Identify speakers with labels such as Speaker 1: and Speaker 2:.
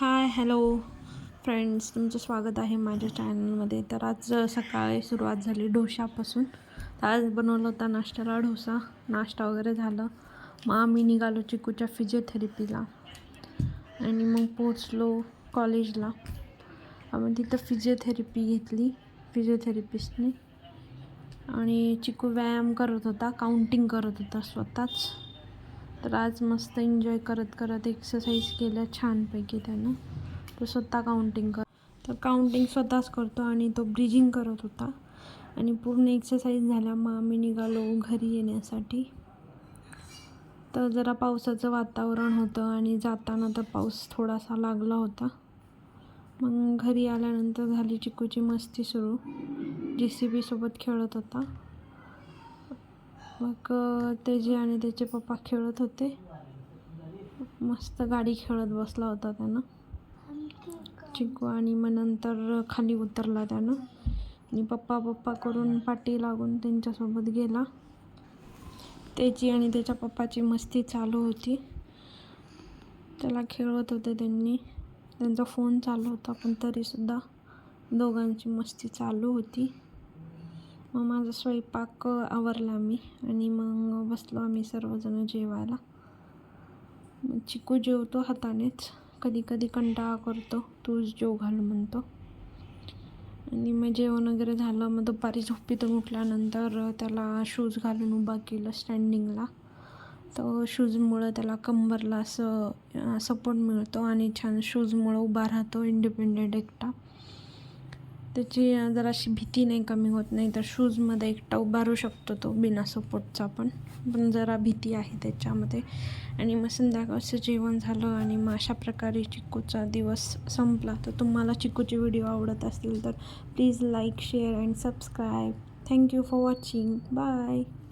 Speaker 1: Hi hello. Friends तुमचं स्वागत आहे माझ्या चॅनलमध्ये. तर आज सकाळी सुरुवात झाली डोशापासून तर आज बनवलं होता नाश्त्याला डोसा. नाश्ता वगैरे झालं. मग आम्ही निघालो चिकूच्या फिजिओथेरपीला आणि मग पोचलो कॉलेजला आम्ही तिथं फिजिओथेरपी घेतली फिजिओथेरपिस्टने आणि चिकू व्यायाम करत होता काउंटिंग करत होता स्वतःच. तर आज मस्त एन्जॉय करत करत एक्सरसाइज केल्या छानपैकी त्यानं. तो स्वतः काउंटिंग कर तर काउंटिंग स्वतःच करतो आणि तो ब्रिजिंग करत होता. आणि पूर्ण एक्सरसाइज झाल्या मग आम्ही निघालो घरी येण्यासाठी. तर जरा पावसाचं वातावरण होतं आणि जाताना तर पाऊस थोडासा लागला होता. मग घरी आल्यानंतर झाली चिकूची मस्ती सुरू. जे सी बीसोबत खेळत होता. मग अ, त्याचे आणि त्याचे पप्पा खेळत होते. मस्त गाडी खेळत बसला होता त्यानं. चिंकू आणि मग नंतर खाली उतरला त्यानं. आणि पप्पा पप्पा करून पाठी लागून त्यांच्यासोबत गेला. त्याची आणि त्याच्या पप्पाची मस्ती चालू होती. त्याला खेळवत होते त्यांनी. त्यांचा फोन चालू होता पण तरीसुद्धा दोघांची मस्ती चालू होती. मग माझा स्वयंपाक आवरला मी आणि मग बसलो आम्ही सर्वजण जेवायला. चिकू जेवतो हातानेच. कधी कधी कंटाळा करतो तूच जेव घाल म्हणतो. आणि मग जेवण वगैरे झालं मग दुपारी झोपीतून उठल्यानंतर त्याला शूज घालून उभा केलं स्टँडिंगला. तर शूजमुळं त्याला कंबरला असं सपोर्ट मिळतो आणि छान शूजमुळं उभा राहतो इंडिपेंडेंट एकटा. त्याची अं, जराशी भीती नाही कमी होत नाही तर शूजमध्ये एकटा उभारू शकतो तो बिना सपोर्टचा पण. पण जरा भीती आहे त्याच्यामध्ये. आणि मग संध्याकाळचं जेवण झालं आणि मग अशा प्रकारे चिक्कूचा दिवस संपला. तर तुम्हाला चिक्कूचे व्हिडिओ आवडत असतील तर please like share and subscribe. Thank you for watching. Bye.